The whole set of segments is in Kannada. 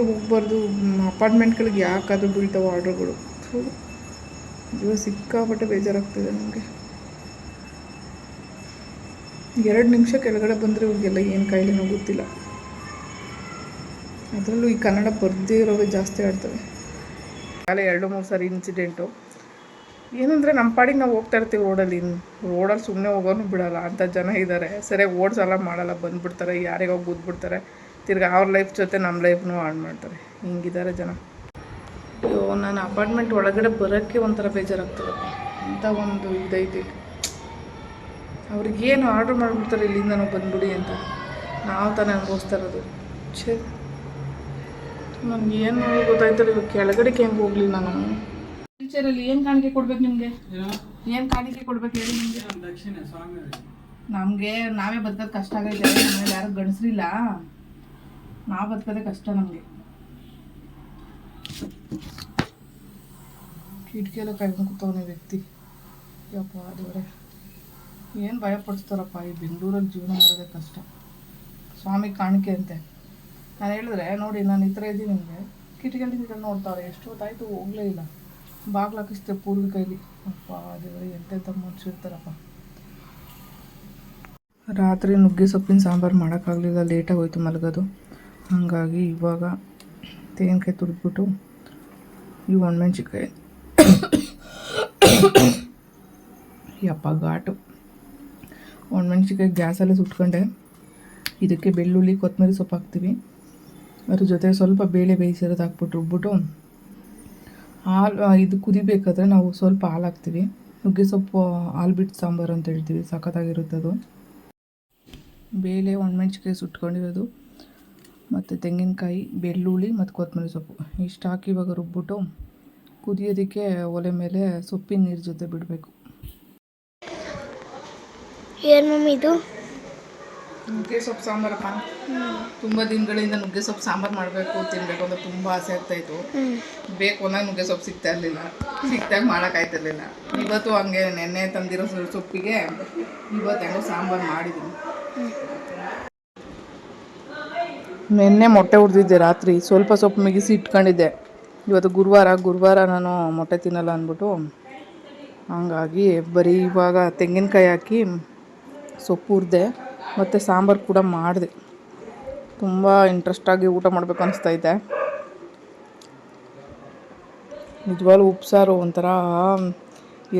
ಹೋಗ್ಬಾರ್ದು ಅಪಾರ್ಟ್ಮೆಂಟ್ಗಳಿಗೆ ಯಾಕಾದರೂ ಬೀಳ್ತಾವೆ ಆರ್ಡ್ರ್ಗಳು ಇವಾಗ ಸಿಕ್ಕಾಪಟ್ಟೆ ಬೇಜಾರಾಗ್ತಿದೆ ನನಗೆ ಎರಡು ನಿಮಿಷ ಕೆಳಗಡೆ ಬಂದರೆ ಇವ್ರಿಗೆಲ್ಲ ಏನು ಕಾಯಿಲೆನೋ ಗೊತ್ತಿಲ್ಲ. ಅದರಲ್ಲೂ ಈ ಕನ್ನಡ ಬರ್ದೇ ಇರೋವೇ ಜಾಸ್ತಿ ಆಡ್ತವೆ. ಕಾಲ ಎರಡು, ಮೂರು ಸಾರಿ ಇನ್ಸಿಡೆಂಟು ಏನಂದರೆ ನಮ್ಮ ಪಾಡಿಗೆ ನಾವು ಹೋಗ್ತಾ ಇರ್ತೀವಿ ರೋಡಲ್ಲಿ ರೋಡಲ್ಲಿ ಸುಮ್ಮನೆ ಹೋಗೋನು ಬಿಡೋಲ್ಲ. ಅಂಥ ಜನ ಇದ್ದಾರೆ ಸರಿಯಾಗಿ ಓಡ್ಸಲ್ಲ ಮಾಡಲ್ಲ. ಬಂದುಬಿಡ್ತಾರೆ. ಯಾರಿಗೋ ಗುದ್ಬಿಡ್ತಾರೆ ತಿರ್ಗಿ ಅವ್ರ ಲೈಫ್ ಜೊತೆ ನಮ್ಮ ಲೈಫ್ನೂ ಹಾಳು ಮಾಡ್ತಾರೆ. ಹಿಂಗಿದ್ದಾರೆ ಜನ. ಅಯ್ಯೋ ನಾನು ಅಪಾರ್ಟ್ಮೆಂಟ್ ಒಳಗಡೆ ಬರೋಕ್ಕೆ ಒಂಥರ ಬೇಜಾರಾಗ್ತದೆ. ಅಂತ ಒಂದು ಇದೈತಿ. ಅವ್ರಿಗೇನು ಆರ್ಡ್ರ್ ಮಾಡಿಬಿಡ್ತಾರೆ ಇಲ್ಲಿಂದ ನಾವು ಬಂದ್ಬಿಡಿ ಅಂತ. ನಾವು ತಾನೇ ಅನುಭವಿಸ್ತಾ ಇರೋದು. ಛೇ. ನನಗೆ ಏನು ಗೊತ್ತಾಯ್ತಲ್ಲ ಇವಾಗ ಕೆಳಗಡೆಗೆ ಹೆಂಗೆ ಹೋಗ್ಲಿ ನಾನು. ಫ್ಯೂಚರಲ್ಲಿ ಏನು ಕಾಣಿಕೆ ಕೊಡ್ಬೇಕು ನಿಮಗೆ? ಏನು? ಕಾಣಿಕೆ ಕೊಡ್ಬೇಕು ಹೇಳಿ ನಿಮಗೆ? ನಮಗೆ ನಾವೇ ಬದುಕೋದು ಕಷ್ಟ ಆಗೈತೆ ನಮ್ಮಲ್ಲಿ ಯಾರು ಗಂಡಸ್ರಿಲ್ಲ. ನಾವು ಬದುಕೋದೆ ಕಷ್ಟ ನಮಗೆ. ಕಿಟಕಿಯೆಲ್ಲ ಕಾಯ್ಕೊಂಡು ಕೂತವನೆ ವ್ಯಕ್ತಿ. ಯಪ್ಪ ದೇವರೇ. ಏನು ಭಯ ಪಡಿಸ್ತಾರಪ್ಪ ಈ ಬೆಂಗಳೂರಲ್ಲಿ ಜೀವನ ಮಾಡೋದೇ ಕಷ್ಟ. ಸ್ವಾಮಿ ಕಾಣಿಕೆ ಅಂತೆ. ನಾನು ಹೇಳಿದ್ರೆ, ನೋಡಿ, ನಾನು ಈ ಥರ ಇದ್ದೀನಿ ನಿಮಗೆ ಕಿಟಕಿಯಲ್ಲಿ ನಿಂತ್ಕೊಂಡು ನೋಡ್ತಾವ್ರೆ ಎಷ್ಟು ಹೊತ್ತಾಯ್ತು ಹೋಗಲೇ ಇಲ್ಲ. ಬಾಗ್ಲು ಹಾಕಿಸ್ತೆ ಪೂರ್ವಿ ಕೈಲಿ. ಅಪ್ಪ ದೇವರೇ, ಎಂತೆಂಥ ಮನುಷ್ಯ ಇರ್ತಾರಪ್ಪ. ರಾತ್ರಿ ನುಗ್ಗೆ ಸೊಪ್ಪಿನ ಸಾಂಬಾರು ಮಾಡೋಕ್ಕಾಗಲಿಲ್ಲ, ಲೇಟಾಗಿ ಹೋಯ್ತು ಮಲಗೋದು. ಹಾಗಾಗಿ ಇವಾಗ ತೆಂಗಿನಕಾಯಿ ತುರಿದ್ಬಿಟ್ಟು ಈ ಒಣಮೆಣ್ಸಿಕಾಯಿ ಯಪ್ಪ ಘಾಟು. ಒಣಮೆಣ್ಸಿಕಾಯಿ ಗ್ಯಾಸಲ್ಲೇ ಸುಟ್ಕೊಂಡೆ. ಇದಕ್ಕೆ ಬೆಳ್ಳುಳ್ಳಿ, ಕೊತ್ತಂಬರಿ ಸೊಪ್ಪು ಹಾಕ್ತೀವಿ. ಅದ್ರ ಜೊತೆ ಸ್ವಲ್ಪ ಬೇಳೆ ಬೇಯಿಸಿರೋದು ಹಾಕ್ಬಿಟ್ಟು ರುಬ್ಬಿಟ್ಟು ಹಾಲು ಇದು ಕುದಿಬೇಕಾದ್ರೆ ನಾವು ಸ್ವಲ್ಪ ಹಾಲು ಹಾಕ್ತೀವಿ. ನುಗ್ಗೆ ಸೊಪ್ಪು, ಹಾಲು ಬಿಟ್ಟು ಸಾಂಬಾರು ಅಂತ ಹೇಳ್ತೀವಿ. ಸಖತ್ತಾಗಿರುತ್ತೆ ಅದು. ಬೇಳೆ ಒಣಮೆಣ್ಸಿಕಾಯಿ ಸುಟ್ಕೊಂಡಿರೋದು. ಮತ್ತು ತೆಂಗಿನಕಾಯಿ ಬೆಳ್ಳುಳ್ಳಿ ಮತ್ತು ಕೊತ್ತಂಬರಿ ಸೊಪ್ಪು. ಇಷ್ಟು ಹಾಕಿ ಇವಾಗ ರುಬ್ಬಿಟ್ಟು ಕುದಿಯೋದಕ್ಕೆ ಒಲೆ ಮೇಲೆ ಸೊಪ್ಪಿನ ನೀರು ಜೊತೆ ಬಿಡಬೇಕು. ಏನು ಮಮ್ಮಿ ಇದು? ನುಗ್ಗೆ ಸೊಪ್ಪು ಸಾಂಬಾರಪ್ಪ ತುಂಬ ದಿನಗಳಿಂದ ನುಗ್ಗೆ ಸೊಪ್ಪು ಸಾಂಬಾರು ಮಾಡಬೇಕು ತಿನ್ನಬೇಕು ಅಂತ ತುಂಬ ಆಸೆ ಆಗ್ತಾಯಿತ್ತು ಬೇಕು ಅಂದಾಗ ನುಗ್ಗೆ ಸೊಪ್ಪು ಸಿಗ್ತಾ ಇರಲಿಲ್ಲ. ಸಿಕ್ತಾಗ ಮಾಡೋಕ್ಕಾಯ್ತಿರ್ಲಿಲ್ಲ ಇವತ್ತು ಹಂಗೆ ನೆನ್ನೆ ತಂದಿರೋ ಸೊಪ್ಪಿಗೆ ಇವತ್ತು ಹೆಂಗೋ ಸಾಂಬಾರು ಮಾಡಿದ್ದೀನಿ. ನೆನ್ನೆ ಮೊಟ್ಟೆ ಹುರಿದಿದ್ದೆ ರಾತ್ರಿ. ಸ್ವಲ್ಪ ಸ್ವಲ್ಪ ಮಿಗಿಸಿ ಇಟ್ಕೊಂಡಿದ್ದೆ. ಇವತ್ತು ಗುರುವಾರ ಗುರುವಾರ ನಾನು ಮೊಟ್ಟೆ ತಿನ್ನಲ್ಲ ಅಂದ್ಬಿಟ್ಟು ಹಂಗಾಗಿ ಬರೀ ಇವಾಗ ತೆಂಗಿನಕಾಯಿ ಹಾಕಿ ಸೊಪ್ಪು ಹುರಿದೆ ಮತ್ತು ಸಾಂಬಾರು ಕೂಡ ಮಾಡಿದೆ. ತುಂಬ ಇಂಟ್ರೆಸ್ಟಾಗಿ ಊಟ ಮಾಡಬೇಕು ಅನಿಸ್ತೈತೆ ನಿಜವಾಗ್ಲೂ ಉಪ್ಸಾರು ಒಂಥರ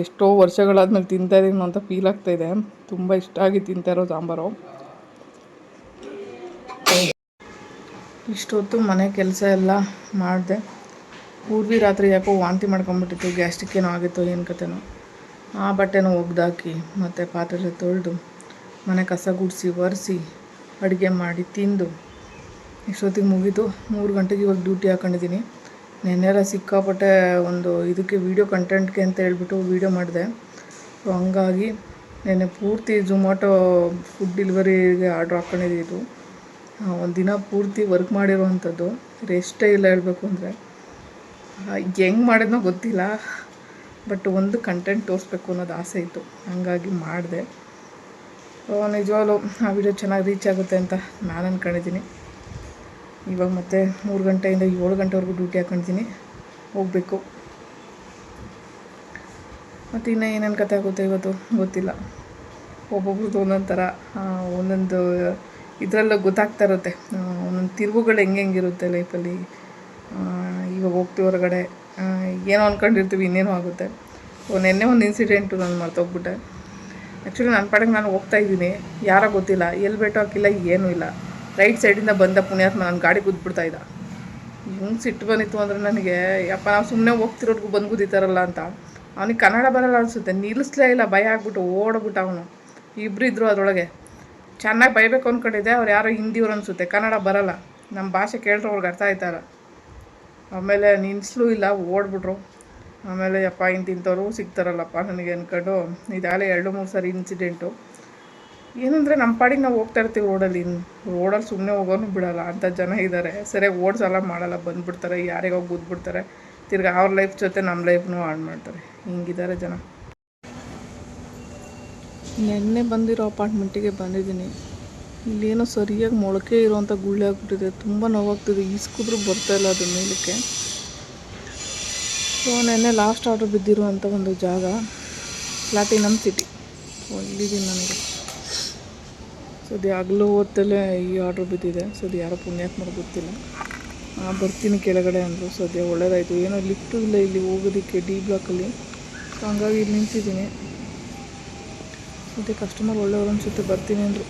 ಎಷ್ಟೋ ವರ್ಷಗಳಾದ್ಮೇಲೆ ತಿಂತಾ ಇದೀನಿ ಅಂತ ಫೀಲ್ ಆಗ್ತಾಯಿದೆ ತುಂಬ ಇಷ್ಟ ಆಗಿ ತಿಂತಾ ಇರೋ ಸಾಂಬಾರು. ಇಷ್ಟೊತ್ತು ಮನೆ ಕೆಲಸ ಎಲ್ಲ ಮಾಡಿದೆ. ಪೂರ್ವಿ ರಾತ್ರಿ ಯಾಕೋ ವಾಂತಿ ಮಾಡ್ಕೊಂಬಿಟ್ಟಿತ್ತು ಗ್ಯಾಸ್ಟಿಕ್ ಏನೋ ಆಗಿತ್ತು ಏನು ಕತೆನೋ. ಆ ಬಟ್ಟೆನೂ ಒಗ್ದಾಕಿ ಮತ್ತು ಪಾತ್ರೆ ತೊಳೆದು ಮನೆ ಕಸ ಗುಡಿಸಿ, ಒರೆಸಿ, ಅಡುಗೆ ಮಾಡಿ ತಿಂದು. ಇಷ್ಟೊತ್ತಿಗೆ ಮುಗೀತು. ಮೂರು ಗಂಟೆಗೆ ಇವಾಗ ಡ್ಯೂಟಿ ಹಾಕೊಂಡಿದ್ದೀನಿ ನೆನ್ನೆಲ್ಲ ಸಿಕ್ಕಾಪಟ್ಟೆ ಒಂದು ಇದಕ್ಕೆ ವೀಡಿಯೋ ಕಂಟೆಂಟ್ಗೆ ಅಂತ ಹೇಳ್ಬಿಟ್ಟು ವೀಡಿಯೋ ಮಾಡಿದೆ. ಸೊ ಹಂಗಾಗಿ ನೆನ್ನೆ ಪೂರ್ತಿ ಝೊಮ್ಯಾಟೊ ಫುಡ್ ಡೆಲಿವರಿಗೆ ಆರ್ಡ್ರ್ ಹಾಕ್ಕೊಂಡಿದ್ದು ಒಂದು ದಿನ ಪೂರ್ತಿ ವರ್ಕ್ ಮಾಡಿರುವಂಥದ್ದು. ರೆಸ್ಟೇ ಇಲ್ಲ ಹೇಳಬೇಕು ಅಂದರೆ. ಹೆಂಗೆ ಮಾಡಿದ್ನೋ ಗೊತ್ತಿಲ್ಲ. ಬಟ್ ಒಂದು ಕಂಟೆಂಟ್ ತೋರಿಸ್ಬೇಕು ಅನ್ನೋದು ಆಸೆ ಇತ್ತು. ಹಾಗಾಗಿ ಮಾಡಿದೆ. ನಿಜವಾಗ್ಲೂ ಆ ವಿಡಿಯೋ ಚೆನ್ನಾಗಿ ರೀಚ್ ಆಗುತ್ತೆ ಅಂತ ನಾನು ಅಂದ್ಕೊಂಡಿದ್ದೀನಿ ಇವಾಗ ಮತ್ತೆ ಮೂರು ಗಂಟೆಯಿಂದ ಏಳು ಗಂಟೆವರೆಗೂ ಡ್ಯೂಟಿ ಹಾಕೊಂಡಿದ್ದೀನಿ ಹೋಗಬೇಕು. ಮತ್ತು ಇನ್ನೂ ಏನೇನು ಕತೆ ಆಗುತ್ತೆ ಇವತ್ತು ಗೊತ್ತಿಲ್ಲ. ಒಬ್ಬೊಬ್ರದ್ದು ಒಂದೊಂದು ಥರ ಒಂದೊಂದು ಇದರಲ್ಲೂ ಗೊತ್ತಾಗ್ತಾ ಇರುತ್ತೆ. ಒಂದೊಂದು ತಿರುವುಗಳು ಹೆಂಗೆ ಹೆಂಗಿರುತ್ತೆ ಲೈಫಲ್ಲಿ ಈಗ ಹೋಗ್ತೀವಿ ಹೊರಗಡೆ. ಏನೋ ಅಂದ್ಕೊಂಡಿರ್ತೀವಿ ಇನ್ನೇನೋ ಆಗುತ್ತೆ. ಓ, ನಿನ್ನೆ ಒಂದು ಇನ್ಸಿಡೆಂಟು ನಾನು ಮರ್ತೋಗ್ಬಿಟ್ಟೆ. ಆ್ಯಕ್ಚುಲಿ ನನ್ನ ಪಾಡಿಗೆ ನಾನು ಹೋಗ್ತಾ ಇದ್ದೀನಿ. ಯಾರೋ ಗೊತ್ತಿಲ್ಲ. ಎಲ್ಲಿ ಬೆಟ್ಟು ಹಾಕಿಲ್ಲ, ಏನೂ ಇಲ್ಲ. ರೈಟ್ ಸೈಡಿಂದ ಬಂದ ಪುಣ್ಯಾತ್ಮ ನನ್ನ ಗಾಡಿ ಗುದ್ಬಿಡ್ತಾ ಇದ್ದ. ಹೆಂಗೆ ಸಿಟ್ಟು ಬಂದಿತ್ತು ಅಂದರೆ ನನಗೆ, ಯಪ್ಪ, ನಾವು ಸುಮ್ಮನೆ ಹೋಗ್ತಿರೋರ್ಗು ಬಂದು ಗುದ್ದಿತಾರಲ್ಲ ಅಂತ. ಅವನಿಗೆ ಕನ್ನಡ ಬರಲ್ಲ ಅನಿಸುತ್ತೆ. ನಿಲ್ಲಿಸ್ಲೇ ಇಲ್ಲ. ಭಯ ಆಗ್ಬಿಟ್ಟು ಓಡ್ಬಿಟ್ಟ ಅವನು. ಇಬ್ಬರು ಇದ್ದರು ಅದರೊಳಗೆ. ಚೆನ್ನಾಗಿ ಬೈಬೇಕು ಅಂದ್ಕೊಂಡಿದ್ದೆ ಅವ್ರು ಯಾರೋ ಹಿಂದಿಯವ್ರು ಅನಿಸುತ್ತೆ. ಕನ್ನಡ ಬರಲ್ಲ. ನಮ್ಮ ಭಾಷೆ ಕೇಳಿದ್ರೆ ಅವ್ರಿಗೆ ಅರ್ಥ ಆಯ್ತಾರ ಆಮೇಲೆ ನಿನ್ಸ್ಲೂ ಇಲ್ಲ, ಓಡ್ಬಿಟ್ರು. ಆಮೇಲೆ ಯಪ್ಪ ಇಂತಿಂಥವ್ರು ಸಿಗ್ತಾರಲ್ಲಪ್ಪ ನನಗೆ ಅಂದ್ಕೊಂಡು ಇದಾಗಲೇ ಎರಡು ಮೂರು ಸಾರಿ ಇನ್ಸಿಡೆಂಟು ಏನಂದರೆ ನಮ್ಮ ಪಾಡಿಗೆ ನಾವು ಹೋಗ್ತಾ ಇರ್ತೀವಿ ರೋಡಲ್ಲಿ ರೋಡಲ್ಲಿ ಸುಮ್ಮನೆ ಹೋಗೋನು ಬಿಡಲ್ಲ ಅಂಥ ಜನ ಇದ್ದಾರೆ ಸರಿಯಾಗಿ ಓಡ್ಸಲ್ಲ ಮಾಡಲ್ಲ, ಬಂದುಬಿಡ್ತಾರೆ ಯಾರಿಗೋಗಿ ಗುದ್ದುಬಿಡ್ತಾರೆ. ತಿರ್ಗಿ ಅವ್ರ ಲೈಫ್ ಜೊತೆ ನಮ್ಮ ಲೈಫ್ನೂ ಹಾಳು ಮಾಡ್ತಾರೆ. ಹಿಂಗಿದ್ದಾರೆ ಜನ. ನಿನ್ನೆ ಬಂದಿರೋ ಅಪಾರ್ಟ್ಮೆಂಟಿಗೆ ಬಂದಿದ್ದೀನಿ. ಇಲ್ಲೇನೋ ಸರಿಯಾಗಿ ಮೊಳಕೆ ಇರುವಂಥ ಗುಳ್ಳೆ ಆಗ್ಬಿಟ್ಟಿದೆ. ತುಂಬ ನೋವಾಗ್ತಿದೆ. ಈಸ್ಕಿದ್ರೂ ಬರ್ತಾ ಇಲ್ಲ ಅದು ಮೇಲಕ್ಕೆ. ಸೊ ನೆನ್ನೆ ಲಾಸ್ಟ್ ಆರ್ಡ್ರ್ ಬಿದ್ದಿರುವಂಥ ಒಂದು ಜಾಗ, ಪ್ಲಾಟಿನಮ್ ಸಿಟಿ. ಇಲ್ಲಿದ್ದೀನಿ ನನಗೆ. ಸೊ ಅದು ಹಗಲು ಹೊತ್ತಲ್ಲೇ ಈ ಆರ್ಡ್ರ್ ಬಿದ್ದಿದೆ. ಸೊ ಅದು ಯಾರೋ ಪುಣ್ಯಾತ್ಮರು ಗೊತ್ತಿಲ್ಲ. ಬರ್ತೀನಿ ಕೆಳಗಡೆ ಅಂದರು. ಸದ್ಯ ಒಳ್ಳೇದಾಯಿತು. ಏನೋ ಲಿಫ್ಟು ಇಲ್ಲ ಇಲ್ಲಿ ಹೋಗೋದಕ್ಕೆ ಡಿ ಬ್ಲಾಕಲ್ಲಿ ಸೊ ಹಂಗಾಗಿ ಇಲ್ಲಿ ನಿಂತಿದ್ದೀನಿ. ಮತ್ತು ಕಸ್ಟಮರ್ ಒಳ್ಳೆಯವರು ಅನಿಸುತ್ತೆ ಬರ್ತೀನಿ ಅಂದರು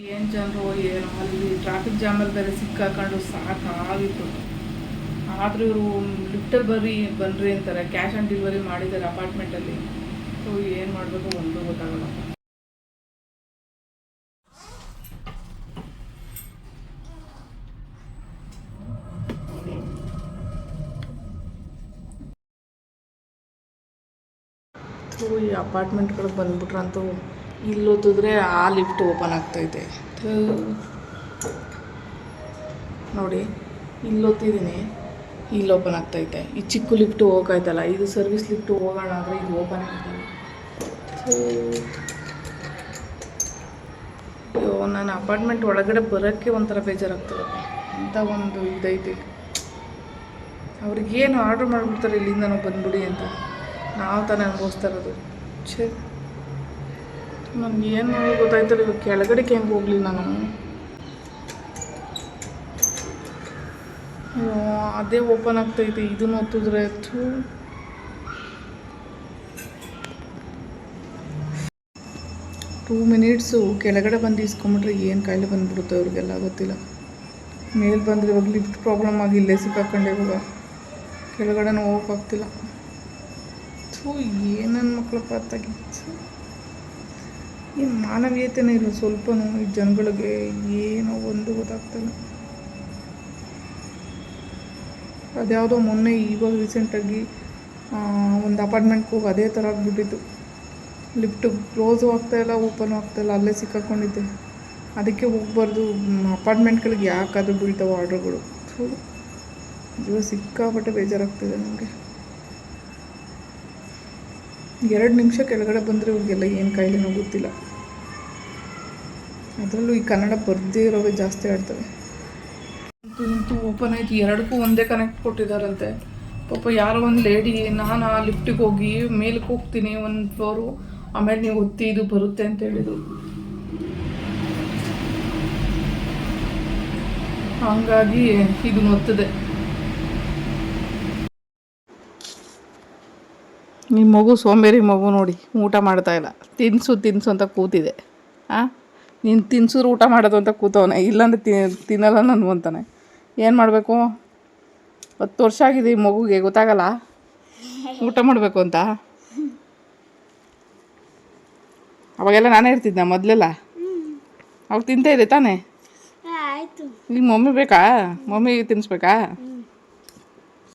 ಏನು ಜನರು ಏನು, ಅಲ್ಲಿ ಟ್ರಾಫಿಕ್ ಜಾಮಲ್ಲಿ ಬೇರೆ ಸಿಕ್ಕಾಕೊಂಡು ಸಾಕಾಗಿತ್ತು. ಆದರೂ ಇವರು ಲಿಫ್ಟಲ್ಲಿ ಬರ್ರಿ, ಬನ್ರಿ ಅಂತಾರೆ. ಕ್ಯಾಶ್ ಆನ್ ಡೆಲಿವರಿ ಮಾಡಿದ್ದಾರೆ ಅಪಾರ್ಟ್ಮೆಂಟಲ್ಲಿ ಸೊ ಏನು ಮಾಡಬೇಕು ಒಂದು ಗೊತ್ತಾಗಲ್ಲ. ಈ ಅಪಾರ್ಟ್ಮೆಂಟ್ಗಳಿಗೆ ಬಂದ್ಬಿಟ್ರಂತೂ ಇಲ್ಲಿ ಓದಿದ್ರೆ ಆ ಲಿಫ್ಟ್ ಓಪನ್ ಆಗ್ತೈತೆ. ನೋಡಿ, ಇಲ್ಲಿ ಓದ್ತಿದ್ದೀನಿ ಇಲ್ಲಿ ಓಪನ್ ಆಗ್ತೈತೆ ಈ ಚಿಕ್ಕ ಲಿಫ್ಟು ಹೋಗೈತಲ್ಲ ಇದು ಸರ್ವಿಸ್ ಲಿಫ್ಟು ಹೋಗೋಣ ಅಂದರೆ ಇದು ಓಪನ್ ಆಗ್ತದೆ ಅಯ್ಯೋ ನಾನು ಅಪಾರ್ಟ್ಮೆಂಟ್ ಒಳಗಡೆ ಬರೋಕ್ಕೆ ಒಂಥರ ಬೇಜಾರಾಗ್ತದೆ. ಅಂತ ಒಂದು ಇದೈತೆ. ಅವ್ರಿಗೇನು ಆರ್ಡ್ರ್ ಮಾಡಿಬಿಡ್ತಾರೆ ಇಲ್ಲಿಂದ ನಾವು ಬಂದ್ಬಿಡಿ ಅಂತ. ನಾವು ತಾನೇ ಅನುಭವಿಸ್ತಾ ಇರೋದು. ಛೇ. ನನಗೆ ಏನು ಗೊತ್ತಾಯ್ತಲ್ಲ, ಇವಾಗ ಕೆಳಗಡೆಗೆ ಹೆಂಗೆ ಹೋಗಲಿ ನಾನು? ಅದೇ ಓಪನ್ ಆಗ್ತೈತೆ, ಇದನ್ನು ಒತ್ತಿದ್ರೆ ಥೂ. ಟೂ ಮಿನಿಟ್ಸು ಕೆಳಗಡೆ ಬಂದು ಇಸ್ಕೊಂಬಿಟ್ರೆ ಏನು ಕಾಯಿಲೆ ಬಂದುಬಿಡುತ್ತೆ ಅವ್ರಿಗೆಲ್ಲ ಗೊತ್ತಿಲ್ಲ. ಮೇಲೆ ಬಂದರೆ ಇವಾಗ ಲಿಫ್ಟ್ ಪ್ರಾಬ್ಲಮ್ ಆಗಿ ಇಲ್ಲೇ ಸಿಕ್ಕಾಕೊಂಡೆ ಇವಾಗ. ಕೆಳಗಡೆನೂ ಹೋಗೋಕ್ಕಾಗ್ತಿಲ್ಲ ಥೂ, ಏನು ನನ್ನ ಪಾತ್ರ ಅತ್ತಾಗಿ ಏನು ಮಾನವೀಯತೆನೇ ಇಲ್ಲ, ಸ್ವಲ್ಪನೂ ಈ ಜನಗಳಿಗೆ ಏನೋ ಒಂದು ಗೊತ್ತಾಗ್ತಲ್ಲ. ಅದ್ಯಾವುದೋ ಮೊನ್ನೆ ಇವಾಗ ರೀಸೆಂಟಾಗಿ ಒಂದು ಅಪಾರ್ಟ್ಮೆಂಟ್ಗೆ ಹೋಗಿ ಅದೇ ಥರ ಆಗಿಬಿಟ್ಟಿತ್ತು. ಲಿಫ್ಟು ಕ್ಲೋಸು ಆಗ್ತಾಯಿಲ್ಲ ಓಪನ್ ಆಗ್ತಾಯಿಲ್ಲ ಅಲ್ಲೇ ಸಿಕ್ಕಾಕೊಂಡಿದ್ದೆ. ಅದಕ್ಕೆ ಹೋಗ್ಬಾರ್ದು ಅಪಾರ್ಟ್ಮೆಂಟ್ಗಳಿಗೆ ಯಾಕಾದರೂ ಬೀಳ್ತಾವೆ ಆರ್ಡ್ರ್ಗಳು. ಥೂ, ಇವಾಗ ಸಿಕ್ಕಾಪಟ್ಟೆ ಬೇಜಾರಾಗ್ತಿದೆ ನನಗೆ. ಎರಡು ನಿಮಿಷ ಕೆಳಗಡೆ ಬಂದರೆ ಇವ್ರಿಗೆಲ್ಲ ಏನು ಕಾಯಿಲೆನೋ ಗೊತ್ತಿಲ್ಲ. ಅದರಲ್ಲೂ ಈ ಕನ್ನಡ ಬರ್ದೇ ಇರೋವೇ ಜಾಸ್ತಿ ಆಡ್ತವೆ. ಅಂತೂ ಓಪನ್ ಆಯ್ತು. ಎರಡಕ್ಕೂ ಒಂದೇ ಕನೆಕ್ಟ್ ಕೊಟ್ಟಿದ್ದಾರಂತೆ. ಪಾಪ ಯಾರೋ ಒಂದು ಲೇಡಿ ನಾನು ಆ ಲಿಫ್ಟಿಗೆ ಹೋಗಿ ಮೇಲಕ್ಕೆ ಹೋಗ್ತೀನಿ ಒಂದು ಫ್ಲೋರು ಆಮೇಲೆ ನೀವು ಒತ್ತಿ ಇದು ಬರುತ್ತೆ ಅಂತ ಹೇಳಿದರು. ಹಂಗಾಗಿ ಇದು ಒತ್ತಿದೆ ನಿಮ್ಮ ಮಗು ಸೋಂಬೇರಿ ಮಗು ನೋಡಿ, ಊಟ ಮಾಡ್ತಾ ಇಲ್ಲ. ತಿನ್ಸು ತಿನ್ಸು ಅಂತ ಕೂತಿದೆ. ಆ? ನೀನು ತಿನ್ಸಿದ್ರು ಊಟ ಮಾಡೋದು ಅಂತ ಕೂತವನೆ. ಇಲ್ಲಾಂದ್ರೆ ತಿ ತಿನ್ನಲ್ಲ ನಾನು ಅಂತಾನೆ. ಏನು ಮಾಡಬೇಕು? ಹತ್ತು ವರ್ಷ ಆಗಿದೆ ಈ ಮಗುಗೆ ಗೊತ್ತಾಗಲ್ಲ? ಊಟ ಮಾಡಬೇಕು ಅಂತ? ಅವಾಗೆಲ್ಲ ನಾನೇ ಇರ್ತಿದ್ದೆ ಮೊದಲೆಲ್ಲ? ಅವಾಗ ತಿಂತಾ ಇದೆ ತಾನೇ? ಈಗ ಮಮ್ಮಿ ಬೇಕಾ? ಮಮ್ಮಿಗೆ ತಿನ್ನಿಸ್ಬೇಕಾ